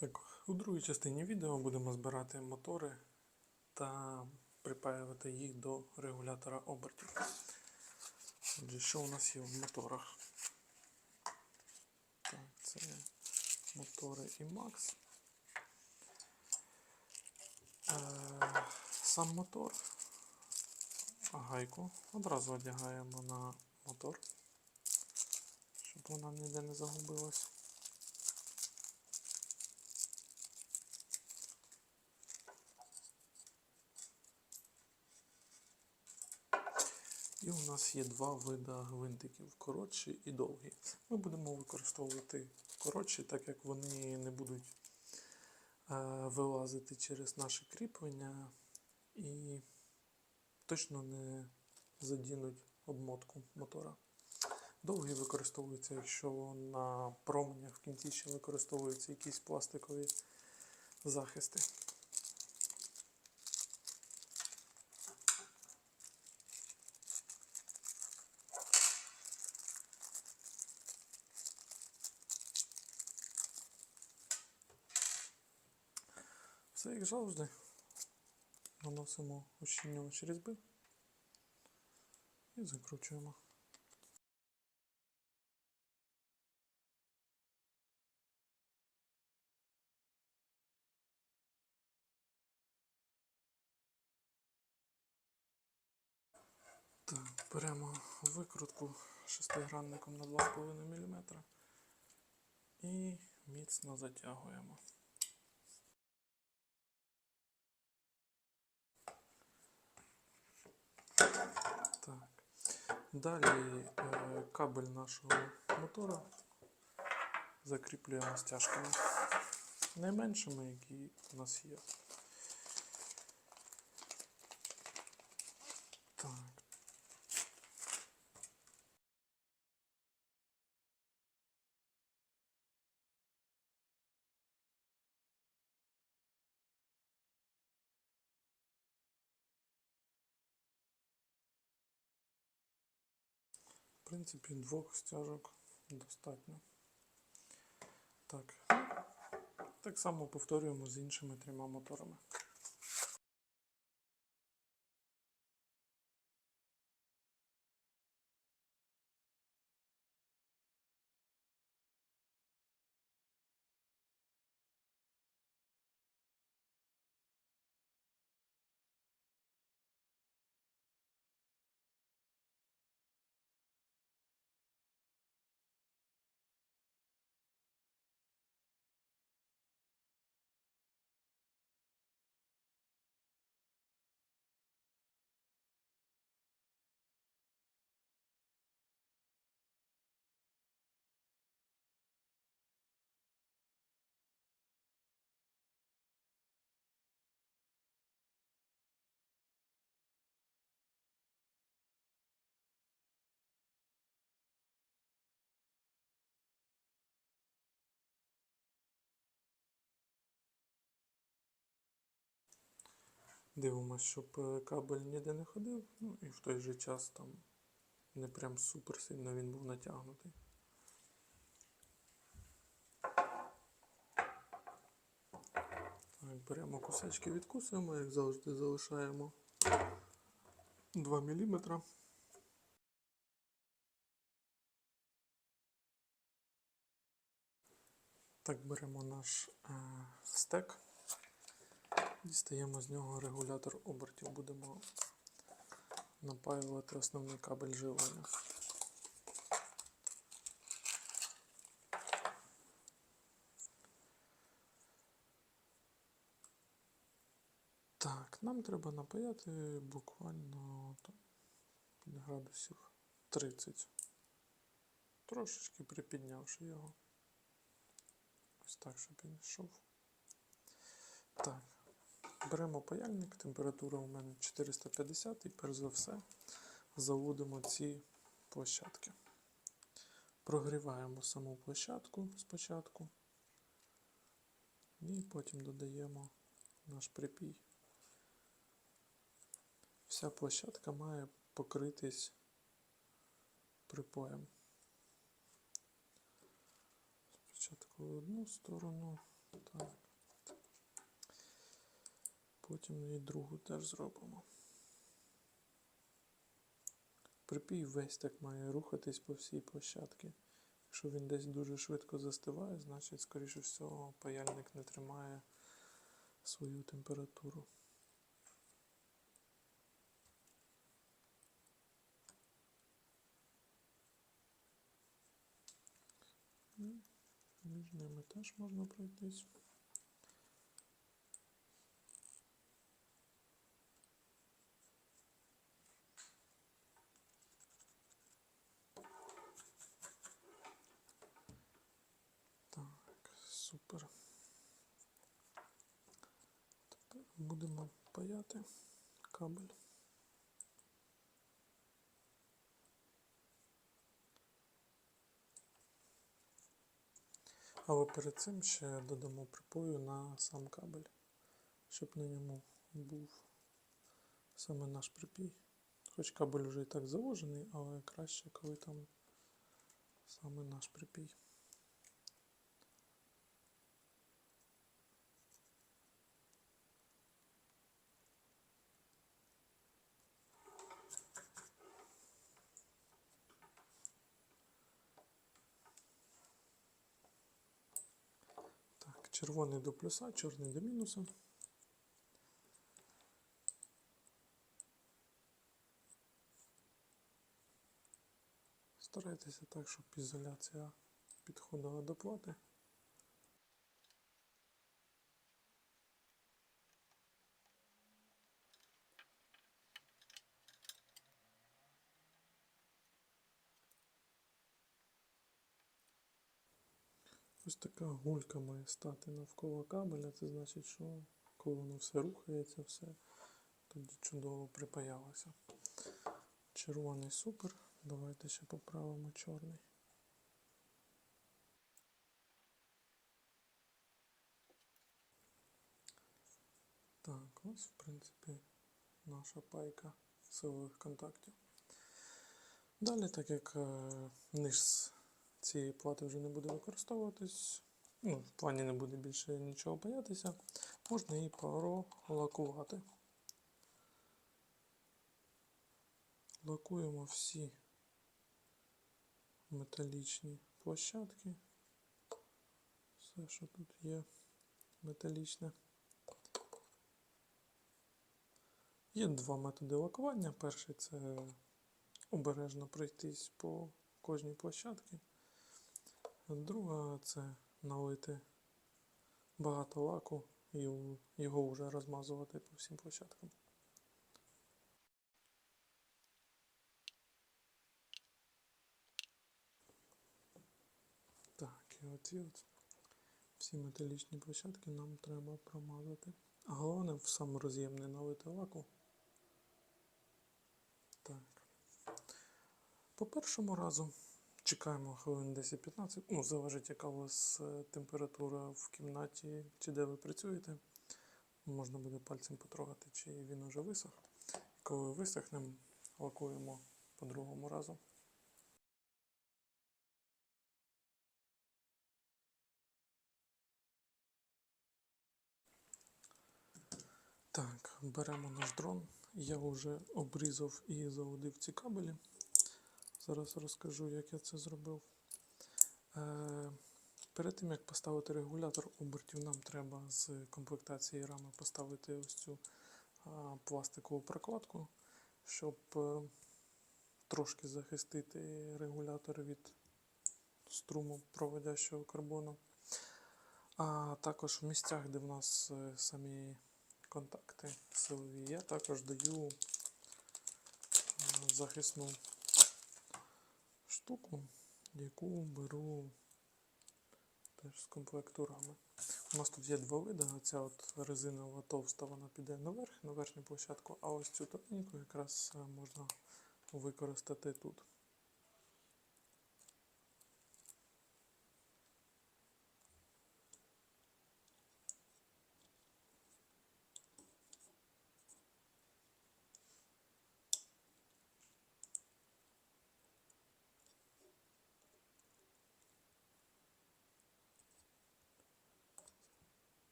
Так, у другій частині відео будемо збирати мотори та припаювати їх до регулятора обертів. Отже, що у нас є в моторах? Так, це мотори IMAX. Е, Сам мотор. Гайку одразу одягаємо на мотор, щоб вона ніде не загубилась. І у нас є два види гвинтиків коротші і довгі. Ми будемо використовувати коротші, так як вони не будуть е, вилазити через наше кріплення і точно не задінуть обмотку мотора. Довгі використовуються, якщо на променях в кінці ще використовуються якісь пластикові захисти. Завжди. Наносимо ущільнювач різьби і закручуємо. Так, беремо викрутку шестигранником на 2,5 мм і міцно затягуємо. Так. Далі е, кабель нашого мотора закріплюємо стяжками найменшими, які у нас є. Так. В принципі, двох стяжок достатньо. Так. Так само повторюємо з іншими трьома моторами. Дивимося, щоб е, кабель ніде не ходив, ну і в той же час там не прям супер сильно він був натягнутий. Беремо кусачки, відкусуємо, як завжди залишаємо 2 мм. Так, беремо наш е, стек. Дістаємо з нього регулятор обертів, будемо напаювати основний кабель живлення. Так, нам треба напаяти буквально градусів 30, трошечки припіднявши його. Ось так, щоб він йшов. Так. Беремо паяльник, температура у мене 450 і перш за все заводимо ці площадки. Прогріваємо саму площадку спочатку і потім додаємо наш припій. Вся площадка має покритись припоєм. Спочатку в одну сторону, так. Потім і другу теж зробимо. Припій весь так має рухатись по всій площадці. Якщо він десь дуже швидко застиває, значить, скоріше всього, паяльник не тримає свою температуру. Між ними теж можна пройтись. Так, супер. Тепер будемо паяти кабель. Але перед цим ще додамо припою на сам кабель, щоб на ньому був саме наш припій. Хоч кабель вже і так заложений, але краще, коли там саме наш припій. Так, червоний до плюса, чорний до мінуса. Старайтеся так, щоб ізоляція підходила до плати. Ось така гулька має стати навколо кабеля. Це значить, що коли воно все рухається, все тоді чудово припаялося. Червоний супер. Давайте ще поправимо чорний. Так, ось, в принципі, наша пайка силових контактів. Далі, так як е, низ цієї плати вже не буде використовуватись, ну, в плані не буде більше нічого боятися, можна її пролакувати. Лакуємо всі металічні площадки. Все, що тут є металічне. Є два методи лакування. Перший це обережно пройтись по кожній площадці. Друга це налити багато лаку і його вже розмазувати по всім площадкам. Так, і оці от всі металічні площадки нам треба промазати. Головне в сам роз'єм не налити лаку. Так. По першому разу чекаємо хвилин 10-15. Ну, залежить, яка у вас е, температура в кімнаті чи де ви працюєте. Можна буде пальцем потрогати, чи він уже висох. Коли висохне, лакуємо по другому разу. Так, беремо наш дрон. Я вже обрізав і заводив ці кабелі. Зараз розкажу, як я це зробив. Е, перед тим, як поставити регулятор обертів, нам треба з комплектації рами поставити ось цю пластикову прокладку, щоб е, трошки захистити регулятор від струму проводящого карбону. А також в місцях, де в нас е, самі контакти силові, я також даю захисну штуку, яку беру теж з комплекту рами. У нас тут є два види. Ця от резинова товста, вона піде наверх, на верхню площадку, а ось цю тоненьку якраз е, можна використати тут.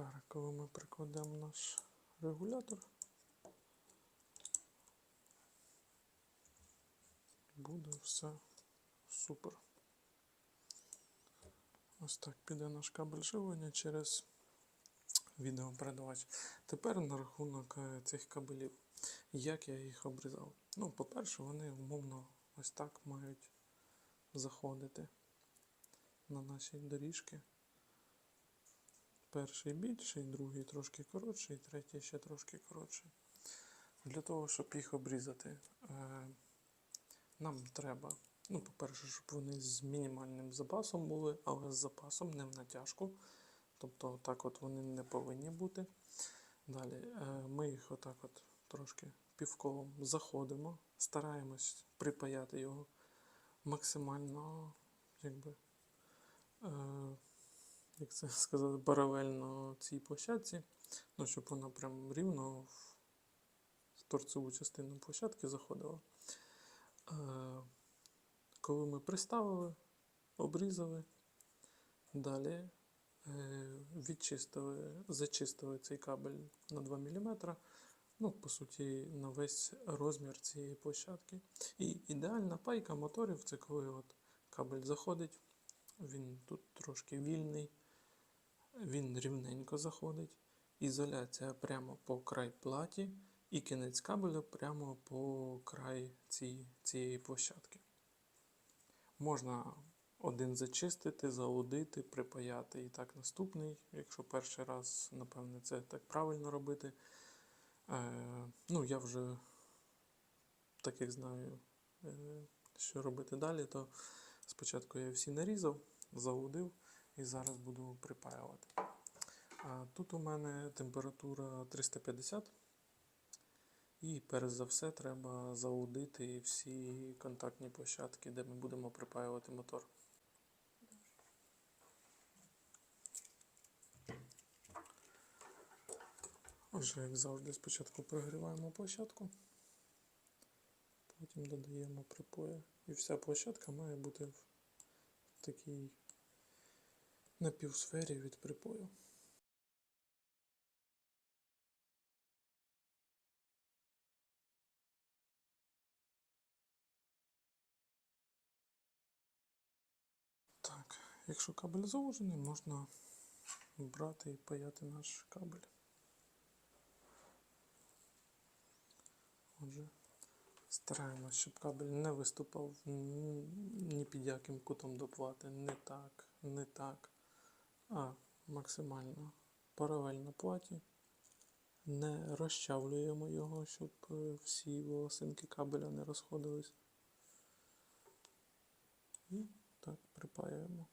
Тепер, коли ми прикладемо наш регулятор, буде все супер. Ось так піде наш кабель живлення через відеопередавач. Тепер на рахунок е, цих кабелів. Як я їх обрізав? Ну, по-перше, вони умовно ось так мають заходити на наші доріжки. Перший більший, другий трошки коротший, третій ще трошки коротший. Для того, щоб їх обрізати, е, нам треба, ну, по-перше, щоб вони з мінімальним запасом були, але з запасом не в натяжку. Тобто так от вони не повинні бути. Далі е, ми їх отак от трошки півколом заходимо, стараємось припаяти його максимально, якби, е, як це сказати, паралельно цій площадці, ну, щоб вона прям рівно в, торцеву частину площадки заходила. Е, коли ми приставили, обрізали, далі е, відчистили, зачистили цей кабель на 2 мм, ну, по суті, на весь розмір цієї площадки. І ідеальна пайка моторів це коли от кабель заходить, він тут трошки вільний, він рівненько заходить, ізоляція прямо по край платі, і кінець кабелю прямо по край цієї, цієї площадки. Можна один зачистити, заудити, припаяти і так наступний. Якщо перший раз, напевне, це так правильно робити. Е, ну, я вже, так як знаю, е, що робити далі, то спочатку я всі нарізав, заудив і зараз буду припаювати. Тут у мене температура 350. І перш за все треба заудити всі контактні площадки, де ми будемо припаювати мотор. Отже, як завжди, спочатку прогріваємо площадку, потім додаємо припої. І вся площадка має бути в такій напівсфері від припою. Так, якщо кабель заложений, можна брати і паяти наш кабель. Отже, стараємось, щоб кабель не виступав ні під яким кутом до плати, не так, не так, а максимально паралельно платі. Не розчавлюємо його, щоб е, всі волосинки кабеля не розходились. І так припаюємо.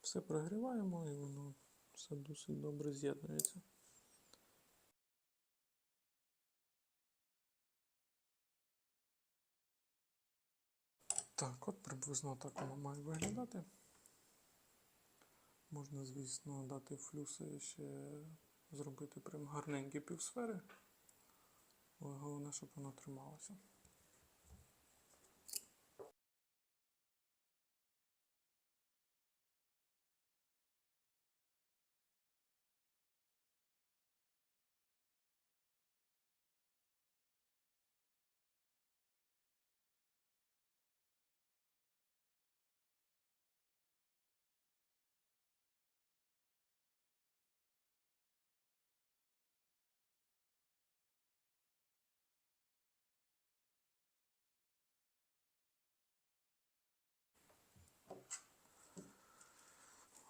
Все прогріваємо і воно все досить добре з'єднується. Так, от приблизно так воно має виглядати. Можна, звісно, дати флюси ще зробити прям гарненькі півсфери. Але головне, щоб воно трималося.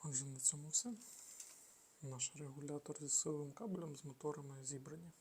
Отже, на цьому все. Наш регулятор зі силовим кабелем з моторами зібрані.